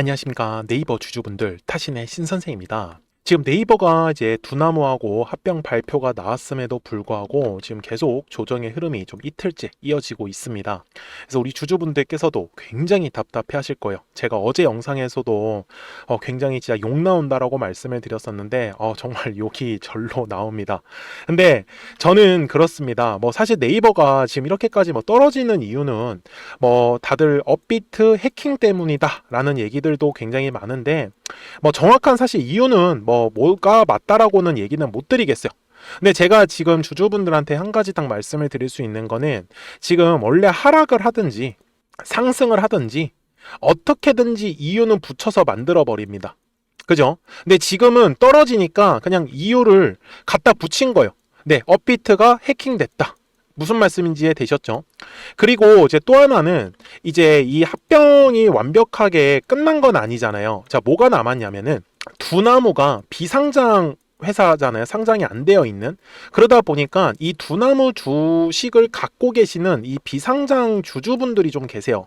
안녕하십니까 네이버 주주분들 타신의 신선생입니다. 지금 네이버가 이제 두나무하고 합병 발표가 나왔음에도 불구하고 지금 계속 조정의 흐름이 좀 이틀째 이어지고 있습니다. 그래서 우리 주주분들께서도 굉장히 답답해 하실 거예요. 제가 어제 영상에서도 어, 굉장히 진짜 욕 나온다라고 말씀을 드렸었는데 어, 정말 욕이 절로 나옵니다. 근데 저는 그렇습니다. 뭐 사실 네이버가 지금 이렇게까지 뭐 떨어지는 이유는 뭐 다들 업비트 해킹 때문이다라는 얘기들도 굉장히 많은데 뭐 정확한 사실 이유는 뭐 뭐가 맞다라고는 얘기는 못 드리겠어요. 근데 제가 지금 주주분들한테 한 가지 딱 말씀을 드릴 수 있는 거는 지금 원래 하락을 하든지 상승을 하든지 어떻게든지 이유는 붙여서 만들어 버립니다. 그죠? 근데 지금은 떨어지니까 그냥 이유를 갖다 붙인 거예요. 네, 업비트가 해킹됐다. 무슨 말씀인지 이해되셨죠? 그리고 이제 또 하나는 이제 이 합병이 완벽하게 끝난 건 아니잖아요. 자, 뭐가 남았냐면은 두나무가 비상장 회사잖아요. 상장이 안 되어 있는. 그러다 보니까 이 두나무 주식을 갖고 계시는 이 비상장 주주분들이 좀 계세요.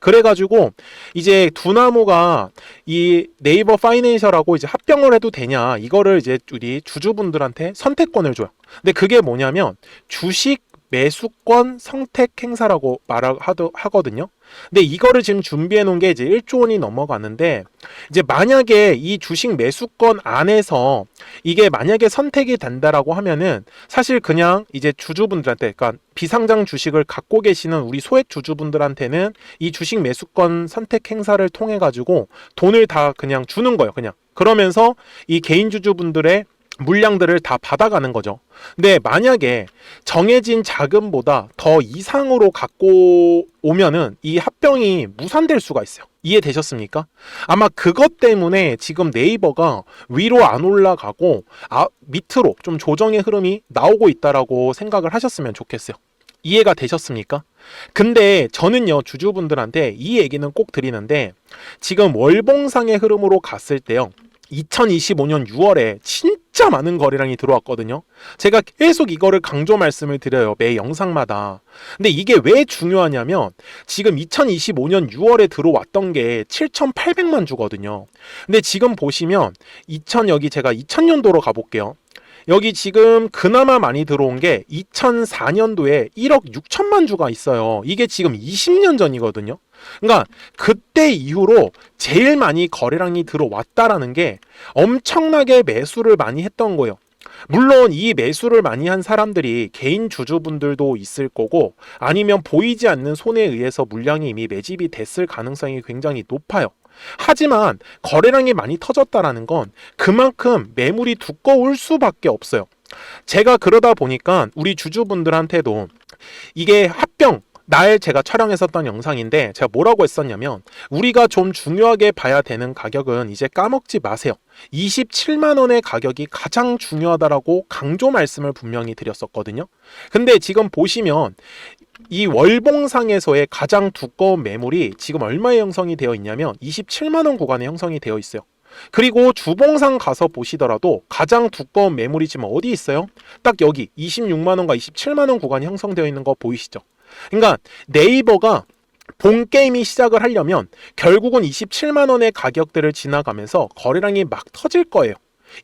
그래가지고 이제 두나무가 이 네이버 파이낸셜하고 이제 합병을 해도 되냐 이거를 이제 우리 주주분들한테 선택권을 줘요. 근데 그게 뭐냐면 주식 매수권 선택 행사라고 말하거든요. 근데 이거를 지금 준비해 놓은 게 이제 1조 원이 넘어가는데 이제 만약에 이 주식 매수권 안에서 이게 만약에 선택이 된다라고 하면은 사실 그냥 이제 주주분들한테 그러니까 비상장 주식을 갖고 계시는 우리 소액 주주분들한테는 이 주식 매수권 선택 행사를 통해 가지고 돈을 다 그냥 주는 거예요. 그냥 그러면서 이 개인 주주분들의 물량들을 다 받아가는 거죠. 근데 만약에 정해진 자금보다 더 이상으로 갖고 오면은 이 합병이 무산될 수가 있어요. 이해되셨습니까? 아마 그것 때문에 지금 네이버가 위로 안 올라가고 아, 밑으로 좀 조정의 흐름이 나오고 있다라고 생각을 하셨으면 좋겠어요. 이해가 되셨습니까? 근데 저는요, 주주분들한테 이 얘기는 꼭 드리는데, 지금 월봉상의 흐름으로 갔을 때요, 2025년 6월에 진 짜 많은 거래량이 들어왔거든요. 제가 계속 이거를 강조 말씀을 드려요. 매 영상마다. 근데 이게 왜 중요하냐면 지금 2025년 6월에 들어왔던 게 7,800만 주거든요. 근데 지금 보시면 2000 여기 제가 2000년도로 가볼게요. 여기 지금 그나마 많이 들어온 게 2004년도에 1억 6천만 주가 있어요. 이게 지금 20년 전이거든요. 그러니까 그때 이후로 제일 많이 거래량이 들어왔다라는 게 엄청나게 매수를 많이 했던 거예요. 물론 이 매수를 많이 한 사람들이 개인 주주분들도 있을 거고 아니면 보이지 않는 손에 의해서 물량이 이미 매집이 됐을 가능성이 굉장히 높아요. 하지만 거래량이 많이 터졌다라는 건 그만큼 매물이 두꺼울 수밖에 없어요. 제가 그러다 보니까 우리 주주분들한테도 이게 합병 날 제가 촬영했었던 영상인데 제가 뭐라고 했었냐면 우리가 좀 중요하게 봐야 되는 가격은 이제 까먹지 마세요. 27만 원의 가격이 가장 중요하다라고 강조 말씀을 분명히 드렸었거든요. 근데 지금 보시면 이 월봉상에서의 가장 두꺼운 매물이 지금 얼마에 형성이 되어 있냐면 27만 원 구간에 형성이 되어 있어요. 그리고 주봉상 가서 보시더라도 가장 두꺼운 매물이 지금 어디 있어요? 딱 여기 26만 원과 27만 원 구간이 형성되어 있는 거 보이시죠? 그러니까 네이버가 본 게임이 시작을 하려면 결국은 27만 원의 가격들을 지나가면서 거래량이 막 터질 거예요.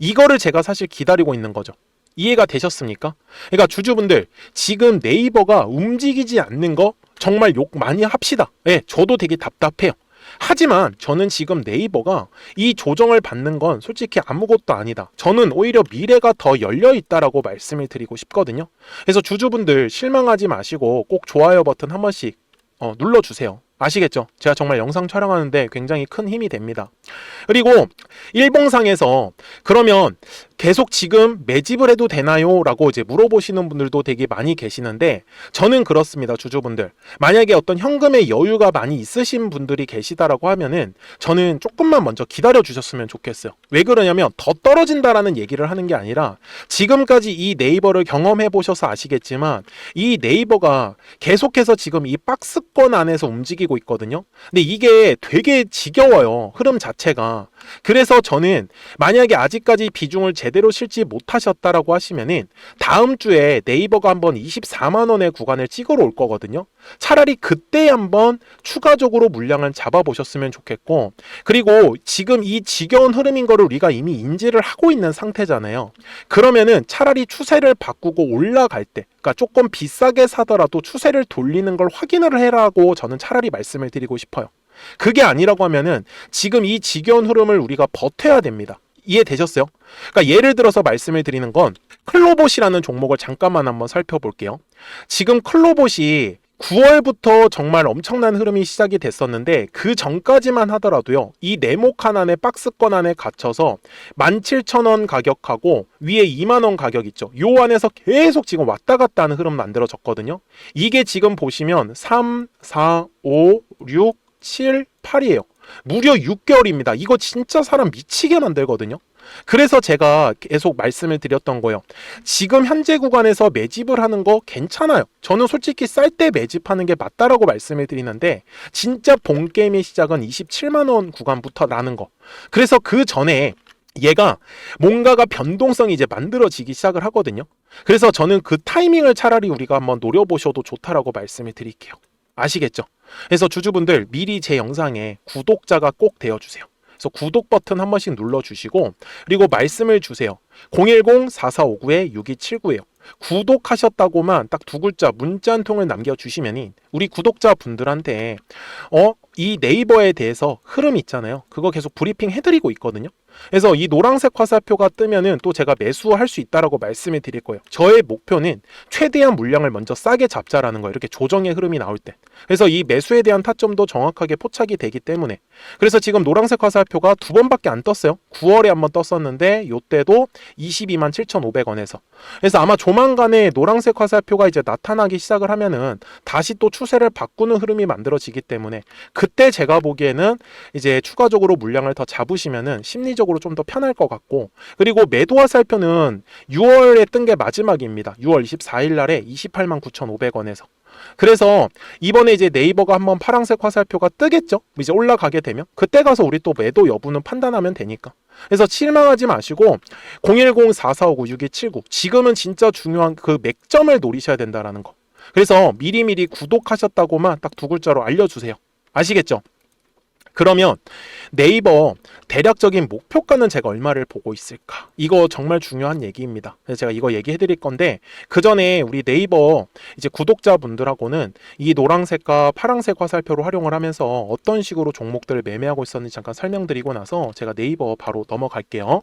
이거를 제가 사실 기다리고 있는 거죠. 이해가 되셨습니까? 그러니까 주주분들 지금 네이버가 움직이지 않는 거 정말 욕 많이 합시다. 예, 저도 되게 답답해요. 하지만 저는 지금 네이버가 이 조정을 받는 건 솔직히 아무것도 아니다. 저는 오히려 미래가 더 열려 있다라고 말씀을 드리고 싶거든요. 그래서 주주분들 실망하지 마시고 꼭 좋아요 버튼 한 번씩 어, 눌러주세요. 아시겠죠? 제가 정말 영상 촬영하는데 굉장히 큰 힘이 됩니다. 그리고 일봉상에서 그러면 계속 지금 매집을 해도 되나요? 라고 이제 물어보시는 분들도 되게 많이 계시는데 저는 그렇습니다. 주주분들. 만약에 어떤 현금의 여유가 많이 있으신 분들이 계시다라고 하면은 저는 조금만 먼저 기다려 주셨으면 좋겠어요. 왜 그러냐면 더 떨어진다라는 얘기를 하는 게 아니라 지금까지 이 네이버를 경험해 보셔서 아시겠지만 이 네이버가 계속해서 지금 이 박스권 안에서 움직이 움직이고 있거든요. 근데 이게 되게 지겨워요. 흐름 자체가. 그래서 저는 만약에 아직까지 비중을 제대로 실지 못하셨다라고 하시면은 다음 주에 네이버가 한번 24만 원의 구간을 찍으러 올 거거든요. 차라리 그때 한번 추가적으로 물량을 잡아보셨으면 좋겠고 그리고 지금 이 지겨운 흐름인 거를 우리가 이미 인지를 하고 있는 상태잖아요. 그러면은 차라리 추세를 바꾸고 올라갈 때 그러니까 조금 비싸게 사더라도 추세를 돌리는 걸 확인을 해라고 저는 차라리 말씀을 드리고 싶어요. 그게 아니라고 하면은 지금 이 지겨운 흐름을 우리가 버텨야 됩니다. 이해되셨어요? 그러니까 예를 들어서 말씀을 드리는 건 클로봇이라는 종목을 잠깐만 한번 살펴볼게요. 지금 클로봇이 9월부터 정말 엄청난 흐름이 시작이 됐었는데 그 전까지만 하더라도요. 이 네모칸 안에 박스권 안에 갇혀서 17,000원 가격하고 위에 2만 원 가격 있죠. 요 안에서 계속 지금 왔다 갔다 하는 흐름 만들어졌거든요. 이게 지금 보시면 3, 4, 5, 6, 7, 8이에요. 무려 6개월입니다. 이거 진짜 사람 미치게 만들거든요. 그래서 제가 계속 말씀을 드렸던 거예요. 지금 현재 구간에서 매집을 하는 거 괜찮아요. 저는 솔직히 쌀 때 매집하는 게 맞다라고 말씀을 드리는데 진짜 본 게임의 시작은 27만 원 구간부터 나는 거. 그래서 그 전에 얘가 뭔가가 변동성이 이제 만들어지기 시작을 하거든요. 그래서 저는 그 타이밍을 차라리 우리가 한번 노려보셔도 좋다라고 말씀을 드릴게요. 아시겠죠? 그래서 주주분들 미리 제 영상에 구독자가 꼭 되어주세요. 그래서 구독 버튼 한 번씩 눌러주시고 그리고 말씀을 주세요. 010-4459-6279예요. 구독하셨다고만 딱 두 글자 문자 한 통을 남겨주시면 우리 구독자분들한테 어? 이 네이버에 대해서 흐름 있잖아요. 그거 계속 브리핑 해드리고 있거든요. 그래서 이 노란색 화살표가 뜨면은 또 제가 매수할 수 있다라고 말씀을 드릴 거예요. 저의 목표는 최대한 물량을 먼저 싸게 잡자라는 거예요. 이렇게 조정의 흐름이 나올 때. 그래서 이 매수에 대한 타점도 정확하게 포착이 되기 때문에. 그래서 지금 노란색 화살표가 두 번밖에 안 떴어요. 9월에 한번 떴었는데 요때도 22만 7,500원에서. 그래서 아마 조만간에 노란색 화살표가 이제 나타나기 시작을 하면은 다시 또 추세를 바꾸는 흐름이 만들어지기 때문에 그때 제가 보기에는 이제 추가적으로 물량을 더 잡으시면은 심리적으로 좀 더 편할 것 같고 그리고 매도 화살표는 6월에 뜬 게 마지막입니다. 6월 24일 날에 28만 9,500원에서 그래서 이번에 이제 네이버가 한번 파란색 화살표가 뜨겠죠? 이제 올라가게 되면 그때 가서 우리 또 매도 여부는 판단하면 되니까. 그래서 실망하지 마시고 010-4459-6279 지금은 진짜 중요한 그 맥점을 노리셔야 된다라는 거. 그래서 미리미리 구독하셨다고만 딱 두 글자로 알려주세요. 아시겠죠? 그러면 네이버 대략적인 목표가는 제가 얼마를 보고 있을까? 이거 정말 중요한 얘기입니다. 그래서 제가 이거 얘기해 드릴 건데 그 전에 우리 네이버 이제 구독자분들하고는 이 노란색과 파란색 화살표로 활용을 하면서 어떤 식으로 종목들을 매매하고 있었는지 잠깐 설명드리고 나서 제가 네이버 바로 넘어갈게요.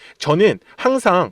저는 항상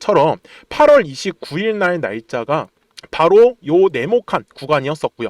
처럼 8월 29일 날 날짜가 바로 요 네모칸 구간이었었고요.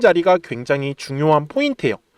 자리가 굉장히 중요한 포인트예요.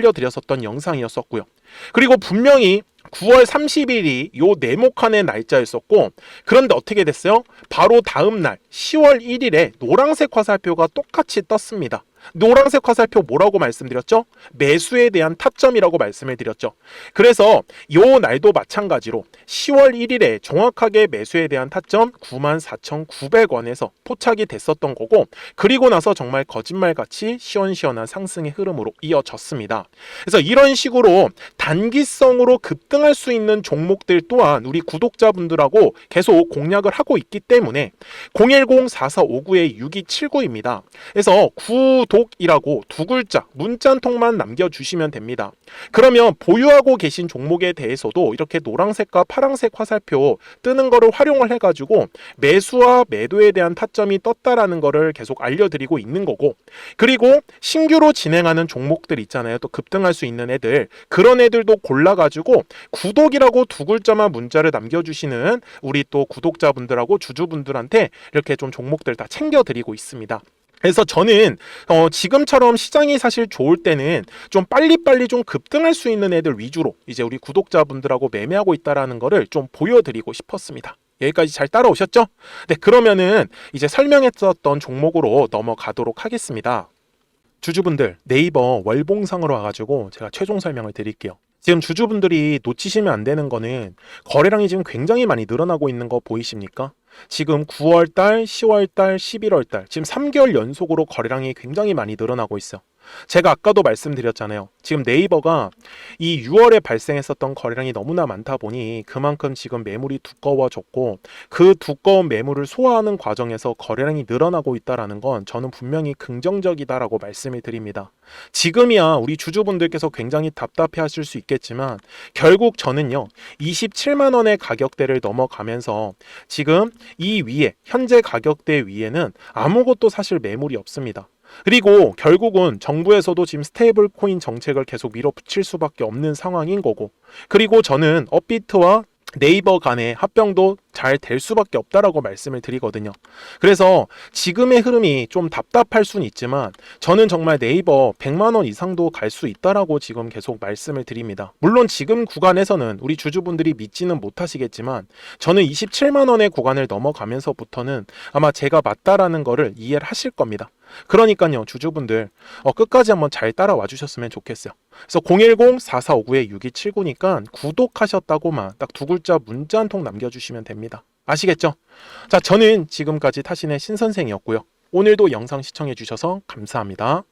려드렸었던 영상이었었고요. 그리고 분명히 9월 30일이 요 네모칸의 날짜였었고 그런데 어떻게 됐어요? 바로 다음 날 10월 1일에 노란색 화살표가 똑같이 떴습니다. 노란색 화살표 뭐라고 말씀드렸죠? 매수에 대한 타점이라고 말씀을 드렸죠. 그래서 요 날도 마찬가지로 10월 1일에 정확하게 매수에 대한 타점 94,900원에서 포착이 됐었던 거고 그리고 나서 정말 거짓말같이 시원시원한 상승의 흐름으로 이어졌습니다. 그래서 이런 식으로 단기성으로 급등 할 수 있는 종목들 또한 우리 구독자분들하고 계속 공략을 하고 있기 때문에 010-4459-6279입니다. 그래서 구독이라고 두 글자 문자 한 통만 남겨주시면 됩니다. 그러면 보유하고 계신 종목에 대해서도 이렇게 노란색과 파란색 화살표 뜨는 거를 활용을 해가지고 매수와 매도에 대한 타점이 떴다라는 거를 계속 알려드리고 있는 거고 그리고 신규로 진행하는 종목들 있잖아요. 또 급등할 수 있는 애들 그런 애들도 골라가지고 구독이라고 두 글자만 문자를 남겨주시는 우리 또 구독자분들하고 주주분들한테 이렇게 좀 종목들 다 챙겨드리고 있습니다. 그래서 저는 어, 지금처럼 시장이 사실 좋을 때는 좀 빨리빨리 좀 급등할 수 있는 애들 위주로 이제 우리 구독자분들하고 매매하고 있다라는 거를 좀 보여드리고 싶었습니다. 여기까지 잘 따라오셨죠? 네, 그러면은 이제 설명했었던 종목으로 넘어가도록 하겠습니다. 주주분들 네이버 월봉상으로 와가지고 제가 최종 설명을 드릴게요. 지금 주주분들이 놓치시면 안 되는 거는 거래량이 지금 굉장히 많이 늘어나고 있는 거 보이십니까? 지금 9월달, 10월달, 11월달 지금 3개월 연속으로 거래량이 굉장히 많이 늘어나고 있어요. 제가 아까도 말씀드렸잖아요. 지금 네이버가 이 6월에 발생했었던 거래량이 너무나 많다 보니 그만큼 지금 매물이 두꺼워졌고 그 두꺼운 매물을 소화하는 과정에서 거래량이 늘어나고 있다라는 건 저는 분명히 긍정적이다라고 말씀을 드립니다. 지금이야 우리 주주분들께서 굉장히 답답해 하실 수 있겠지만 결국 저는요 27만 원의 가격대를 넘어가면서 지금 이 위에 현재 가격대 위에는 아무것도 사실 매물이 없습니다. 그리고 결국은 정부에서도 지금 스테이블 코인 정책을 계속 밀어붙일 수밖에 없는 상황인 거고 그리고 저는 업비트와 네이버 간의 합병도 잘 될 수밖에 없다라고 말씀을 드리거든요. 그래서 지금의 흐름이 좀 답답할 수는 있지만 저는 정말 네이버 100만 원 이상도 갈 수 있다라고 지금 계속 말씀을 드립니다. 물론 지금 구간에서는 우리 주주분들이 믿지는 못하시겠지만 저는 27만 원의 구간을 넘어가면서부터는 아마 제가 맞다라는 거를 이해를 하실 겁니다. 그러니까요, 주주분들 어, 끝까지 한번 잘 따라와 주셨으면 좋겠어요. 그래서 010-4459-6279니까 구독하셨다고만 딱 두 글자 문자 한 통 남겨주시면 됩니다. 아시겠죠? 자, 저는 지금까지 타신의 신선생이었고요. 오늘도 영상 시청해주셔서 감사합니다.